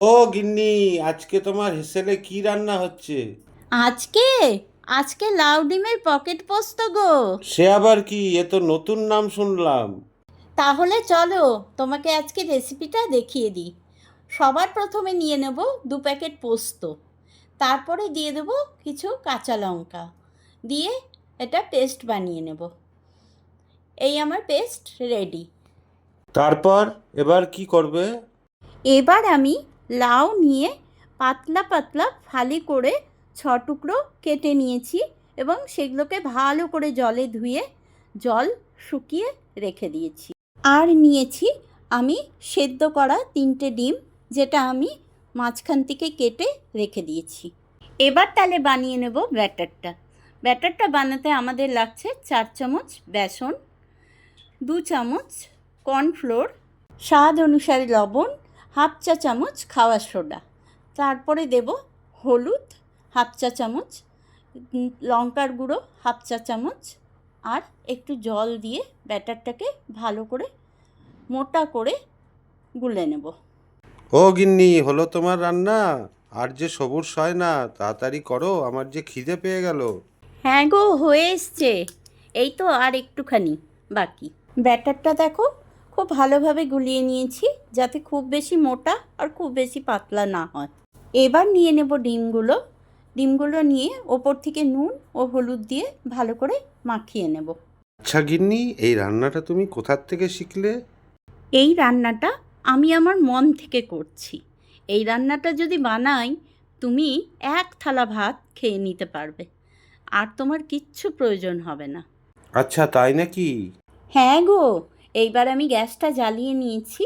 ও গিন্নি আজকে তোমার হেসেলে কি রান্না হচ্ছে? আজকে? আজকে লাউ ডিমের পকেট পোস্ত গো। সে আবার কি? এ তো নতুন নাম শুনলাম। তাহলে চলো তোমাকে আজকে রেসিপিটা দেখিয়ে দিই। সবার প্রথমে নিয়ে নেব দু প্যাকেট পোস্ত। তারপরে দিয়ে দেব কিছু কাঁচা লঙ্কা। দিয়ে এটা পেস্ট বানিয়ে নেব। এই আমার পেস্ট রেডি। তারপর এবার কি করবে? এবার আমি লাউ নিয়ে পাতলা পাতলা ফালি করে ছ টুকরো কেটে নিয়েছি এবং সেগুলোকে ভালো করে জলে ধুয়ে জল শুকিয়ে রেখে দিয়েছি। আর নিয়েছি আমি সেদ্ধ করা তিনটে ডিম, যেটা আমি মাঝখান থেকে কেটে রেখে দিয়েছি। এবার তাহলে বানিয়ে নেব ব্যাটারটা। ব্যাটারটা বানাতে আমাদের লাগছে চার চামচ বেসন, দু চামচ কর্নফ্লোর, স্বাদ অনুসারে লবণ হাফ চা চামচ খাওয়ার সোডা। তারপরে দেব হলুদ হাফ চা চামচ লঙ্কার গুঁড়ো হাফ চা চামচ আর একটু জল দিয়ে ব্যাটারটাকে ভালো করে মোটা করে গুলে নেব। ও গিন্নি হলো তোমার রান্না? আর যে সবুজ হয় না তাড়াতাড়ি করো আমার যে খিদে পেয়ে গেল। হ্যাঁ গো হয়ে এসছে। এই তো আর একটুখানি বাকি। ব্যাটারটা দেখো খুব ভালোভাবে গুলিয়ে নিয়েছি যাতে খুব বেশি মোটা আর খুব বেশি পাতলা না হয়। এবার নিয়ে নেব ডিমগুলো। ডিমগুলো নিয়ে ওপর থেকে নুন ও হলুদ দিয়ে ভালো করে মাখিয়ে নেব। আচ্ছা গিন্নি এই রান্নাটা তুমি কোথার থেকে শিখলে? এই রান্নাটা আমি আমার মন থেকে করছি। এই রান্নাটা যদি বানাই তুমি এক থালা ভাত খেয়ে নিতে পারবে। আর তোমার কিচ্ছু প্রয়োজন হবে না। আচ্ছা তাই নাকি? হ্যাঁ গো এইবার আমি গ্যাসটা জ্বালিয়ে নিয়েছি,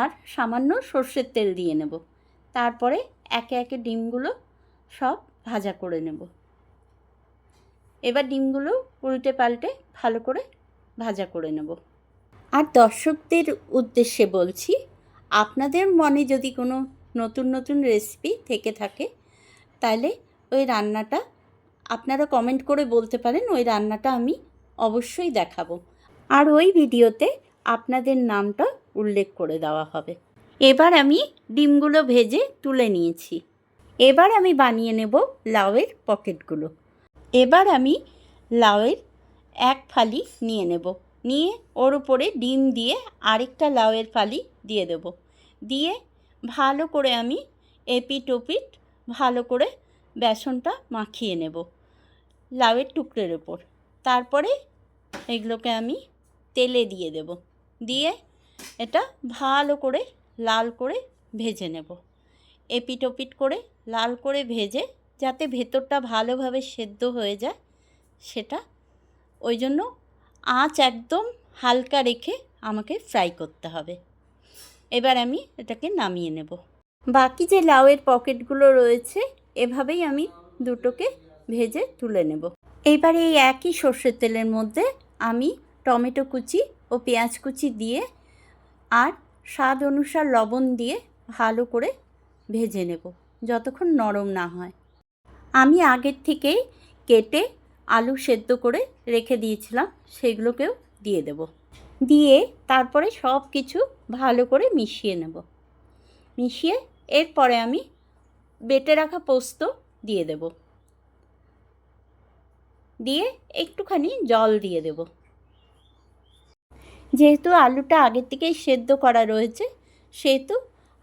আর সামান্য সর্ষের তেল দিয়ে নেব। তারপরে একে একে ডিমগুলো সব ভাজা করে নেব। এবার ডিমগুলো উল্টে পাল্টে ভালো করে ভাজা করে নেব। আর দর্শকদের উদ্দেশ্যে বলছি, আপনাদের মনে যদি কোনো নতুন নতুন রেসিপি থেকে থাকে, তাহলে ওই রান্নাটা আপনারা কমেন্ট করে বলতে পারেন, ওই রান্নাটা আমি অবশ্যই দেখাবো। আর ওই ভিডিওতে আপনাদের নামটা উল্লেখ করে দেওয়া হবে। এবার আমি ডিমগুলো ভেজে তুলে নিয়েছি। এবার আমি বানিয়ে নেব লাউয়ের পকেটগুলো। এবার আমি লাউয়ের এক ফালি নিয়ে নেব। নিয়ে ওর উপরে ডিম দিয়ে আরেকটা লাউয়ের ফালি দিয়ে দেব। দিয়ে ভালো করে আমি এপিট ওপিট ভালো করে বেসনটা মাখিয়ে নেব লাউয়ের টুকরের ওপর তারপরে এগুলোকে আমি তেলে দিয়ে দেব। দিয়ে এটা ভালো করে লাল করে ভেজে নেব। এপিট ওপিট করে লাল করে ভেজে যাতে ভেতরটা ভালোভাবে সেদ্ধ হয়ে যায়, সেটা ওই জন্য আঁচ একদম হালকা রেখে আমাকে ফ্রাই করতে হবে। এবার আমি এটাকে নামিয়ে নেব। বাকি যে লাউয়ের পকেটগুলো রয়েছে, এভাবেই আমি দুটোকে ভেজে তুলে নেব। এইবার এই একই সর্ষের তেলের মধ্যে আমি টমেটো কুচি ও পেঁয়াজ কুচি দিয়ে আর স্বাদ অনুসার লবণ দিয়ে ভালো করে ভেজে নেব, যতক্ষণ নরম না হয়। আমি আগের থেকেই কেটে আলু সেদ্ধ করে রেখে দিয়েছিলাম, সেগুলোকেও দিয়ে দেব। দিয়ে তারপরে সব কিছু ভালো করে মিশিয়ে নেব। মিশিয়ে এরপরে আমি বেটে রাখা পোস্ত দিয়ে দেব। দিয়ে একটুখানি জল দিয়ে দেব। যেহেতু আলুটা আগের থেকেই সেদ্ধ করা রয়েছে, সেহেতু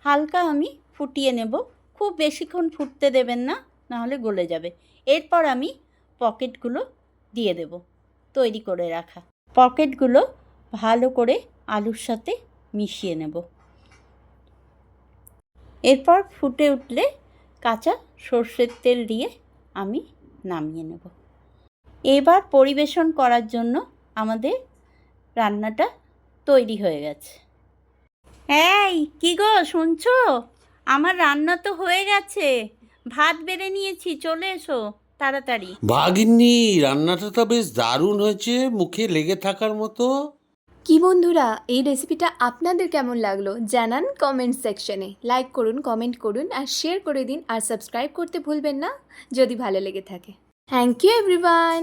হালকা আমি ফুটিয়ে নেব। খুব বেশিক্ষণ ফুটতে দেবেন না, নাহলে গলে যাবে। এরপর আমি পকেটগুলো দিয়ে দেব, তৈরি করে রাখা। পকেটগুলো ভালো করে আলুর সাথে মিশিয়ে নেব। এরপর ফুটে উঠলে কাঁচা সর্ষের তেল দিয়ে আমি নামিয়ে নেব। এবার পরিবেশন করার জন্য আমাদের রান্নাটা তৈরি হয়ে গেছে। এই কি গো শুনছো? আমার রান্না তো হয়ে গেছে। ভাত বেড়ে নিয়েছি চলে এসো তাড়াতাড়ি। বাগিন্নি রান্নাটা তো বেশ দারুণ হয়েছে মুখে লেগে থাকার মতো। কি বন্ধুরা এই রেসিপিটা আপনাদের কেমন লাগল জানান কমেন্ট সেকশনে লাইক করুন কমেন্ট করুন আর শেয়ার করে দিন আর সাবস্ক্রাইব করতে ভুলবেন না যদি ভালো লেগে থাকে। Thank you everyone